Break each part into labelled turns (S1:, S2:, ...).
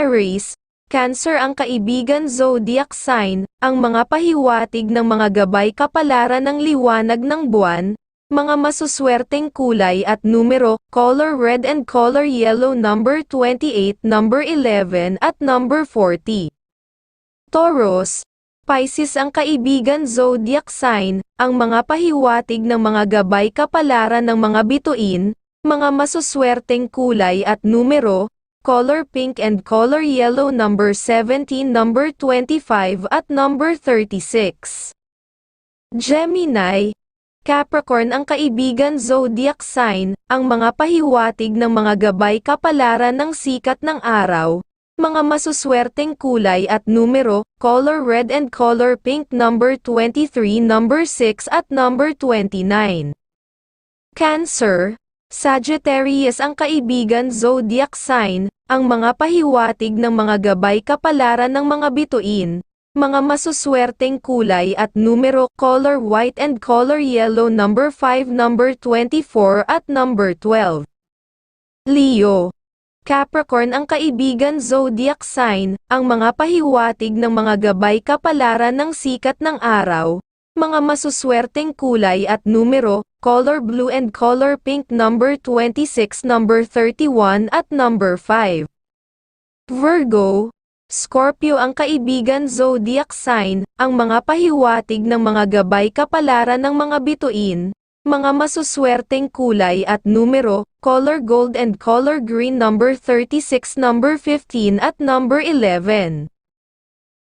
S1: Aries, Cancer ang kaibigan zodiac sign, ang mga pahiwatig ng mga gabay kapalaran ng liwanag ng buwan, mga masuswerteng kulay at numero, color red and color yellow number 28, number 11 at number 40. Taurus, Pisces ang kaibigan zodiac sign, ang mga pahiwatig ng mga gabay kapalaran ng mga bituin, mga masuswerteng kulay at numero, color pink and color yellow number 17, number 25 at number 36. Gemini, Capricorn ang kaibigan zodiac sign, ang mga pahiwatig ng mga gabay kapalaran ng sikat ng araw, mga masuswerteng kulay at numero, color red and color pink number 23, number 6 at number 29. Cancer, Sagittarius ang kaibigan zodiac sign, ang mga pahiwatig ng mga gabay kapalaran ng mga bituin, mga masuswerteng kulay at numero, color white and color yellow number 5, number 24 at number 12. Leo, Capricorn ang kaibigan zodiac sign, ang mga pahiwatig ng mga gabay kapalaran ng sikat ng araw, mga masuswerteng kulay at numero, color blue and color pink number 26, number 31 at number 5. Virgo, Scorpio ang kaibigan zodiac sign, ang mga pahiwatig ng mga gabay kapalaran ng mga bituin, mga masuswerteng kulay at numero, color gold and color green number 36, number 15 at number 11.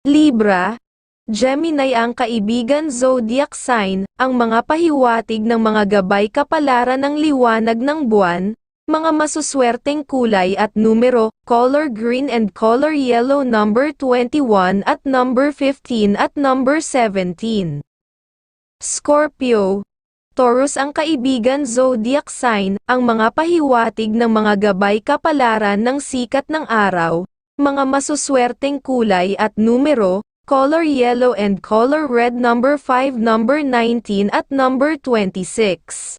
S1: Libra, Gemini ang kaibigan zodiac sign, ang mga pahiwatig ng mga gabay kapalaran ng liwanag ng buwan, mga masuswerteng kulay at numero, color green and color yellow number 21 at number 15 at number 17. Scorpio, Taurus ang kaibigan zodiac sign, ang mga pahiwatig ng mga gabay kapalaran ng sikat ng araw, mga masuswerteng kulay at numero, color yellow and color red number 5 number 19 at number 26.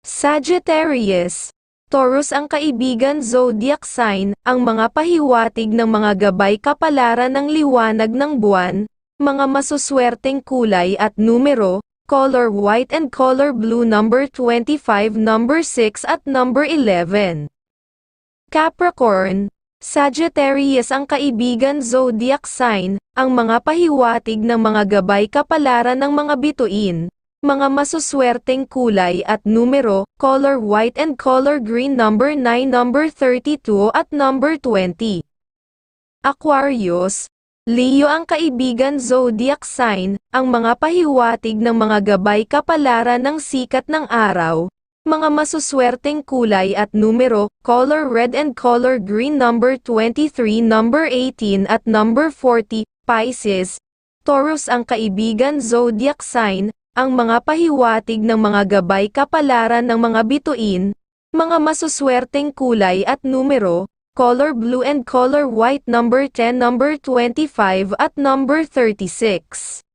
S1: Sagittarius, Taurus ang kaibigan zodiac sign, ang mga pahiwatig ng mga gabay kapalaran ng liwanag ng buwan, mga masuswerteng kulay at numero, color white and color blue number 25 number 6 at number 11. Capricorn, Sagittarius ang kaibigan zodiac sign, ang mga pahiwatig ng mga gabay kapalaran ng mga bituin, mga masuswerteng kulay at numero, color white and color green number 9 number 32 at number 20. Aquarius, Leo ang kaibigan zodiac sign, ang mga pahiwatig ng mga gabay kapalaran ng sikat ng araw, mga masuswerteng kulay at numero, color red and color green number 23, number 18 at number 40, Pisces, Taurus ang kaibigan zodiac sign, ang mga pahiwatig ng mga gabay kapalaran ng mga bituin, mga masuswerteng kulay at numero, color blue and color white number 10, number 25 at number 36.